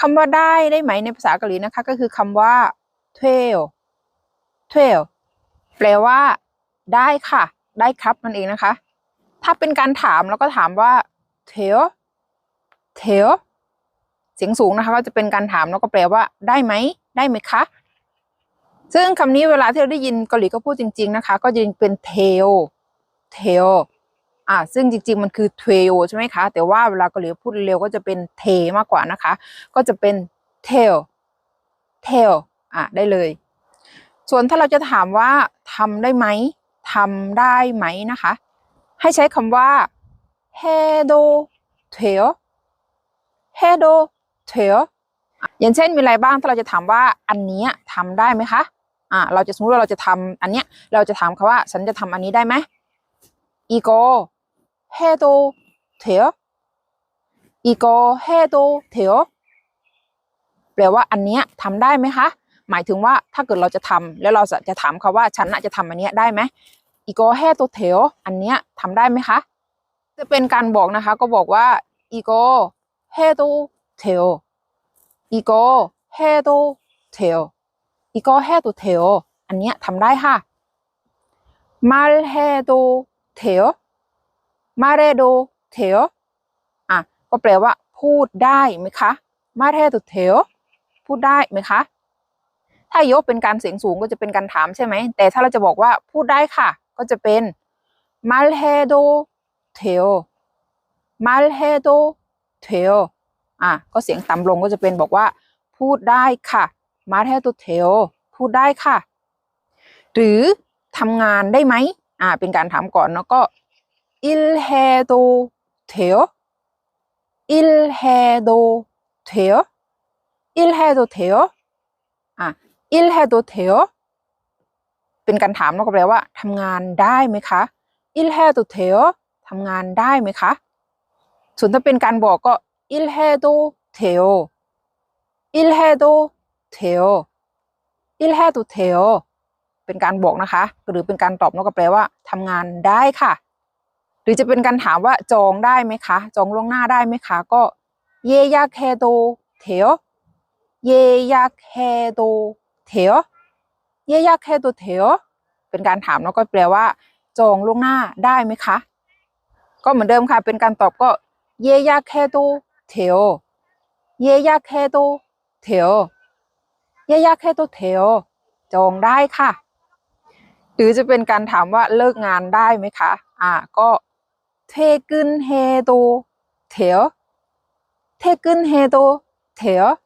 คำว่าได้ได้ไหมในภาษาเกาหลีนะคะ ก็คือคำว่า t w e l t w e l แปลว่า ได้ค่ะ ได้ครับนั่นเองนะคะ ถ้าเป็นการถามแล้วก็ถามว่า t w e l t w e l เสียงสูงนะคะ ก็จะเป็นการถามแล้วก็แปลว่า ได้ไหม ได้ไหมคะ ซึ่งคำนี้เวลาที่เราได้ยินเกาหลีก็พูดจริง ๆ นะคะ ก็จะเป็น tail tail อ่าซึ่งจริงๆมันคือ tail ใช่ไหมคะ แต่ว่าเวลาเกาหลีพูดเร็วก็จะเป็น t มากกว่านะคะ ก็จะเป็น tail tail อะได้เลย ส่วนถ้าเราจะถามว่าทำได้ไหมทำได้ไหมนะคะ ให้ใช้คำว่า hedo tail hedo tail อย่างเช่นมีอะไรบ้างถ้าเราจะถามว่าอันนี้ทำได้ไหมคะอ่าเราจะสมมติว่าเราจะทำอันเนี้ยเราจะถามเขาว่า ฉันจะทำอันนี้ได้ไหมอีโก เฮโดเทออีโกเฮโดเทอแปลว่าอันเนี้ยทำได้ไหมคะ หมายถึงว่าถ้าเกิดเราจะทำแล้วเราจะถามเขาว่าฉันน่ะจะทำอันเนี้ยได้ไหมอีโกเฮโดเทออันเนี้ยทำได้ไหมคะ จะเป็นการบอกนะคะ ก็บอกว่าอีโกเฮโดเทออีโกเฮโดเทลอีโกเฮโดเทลอันเนี้ยทำได้ค่ะมาเฮโดเทล มาเรโดเทลอะก็แปลว่า พูดได้ไหมคะมาเฮโดเทลพูดได้ไหมคะถ้ายกเป็นการเสียงสูงก็จะเป็นการถามใช่ไหม แต่ถ้าเราจะบอกว่าพูดได้ค่ะ ก็จะเป็นมาเฮโดเทลมาเฮโดเทลอะก็เสียงต่ำลงก็จะเป็นบอกว่า พูดได้ค่ะมาเทตุเทลพูดได้ค่ะ หรือทำงานได้ไหมอ่าเป็นการถามก่อนแล้วก็ ทลอิลเฮโดเทลอิลเฮโดเทลอ่ะอิลเฮโดเทลเป็นการถามแล้วก็แปลว่าทำงานได้ไหมคะอิลเฮโดเทลทำงานได้ไหมคะ ส่วนถ้าเป็นการบอกก็ 일 해도 돼요. 일 해도 돼요. 일 해도 돼요. เป็นการบอกนะคะ หรือเป็นการตอบนกก็แปลว่าทำงานได้ค่ะ หรือจะเป็นการถามว่าจองได้ไหมคะ จองล่วงหน้าได้ไหมคะ ก็เยยาแคโดเทลเยยาแคโดเทลเยยาแคโดเทลเป็นการถามแล้วก็แปลว่า จองล่วงหน้าได้ไหมคะ ก็เหมือนเดิมค่ะ เป็นการตอบก็เยยาแคโดเทลเยยาแคโดเทลเยยาแคโดเทลจองได้ค่ะ หรือจะเป็นการถามว่าเลิกงานได้ไหมคะ อ่า ก็ 퇴근해도 돼요. 퇴근해도 돼요.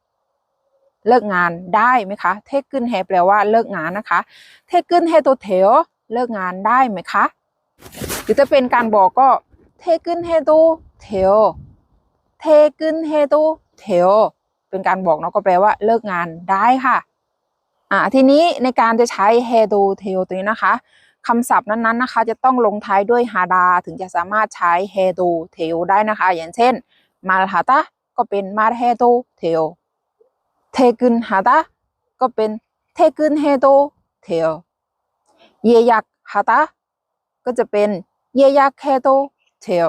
เลิกงานได้ไหมคะเทกึนเฮแปลว่าเลิกงานนะคะเทกึนเฮโตเทโอเลิกงานได้ไหมคะ หรือจะเป็นการบอกก็เทกึนเฮโตเทโอ เทกึนเฮโดเทโอเป็นการบอกเนาะก็แปลว่าเลิกงานได้ค่ะ อ่า ทีนี้ในการจะใช้เฮโดเทโอตัวนี้นะคะ คำศัพท์นั้นๆนะคะ จะต้องลงท้ายด้วยฮาดาถึงจะสามารถใช้เฮโดเทโอได้นะคะ อย่างเช่น มาลฮาตะก็เป็นมาเฮโดเทโอเทกุนฮาตาก็เป็นเทกุนเฮโดเทโอเยยักฮาตาก็จะเป็นเยยักเฮโดเทโอ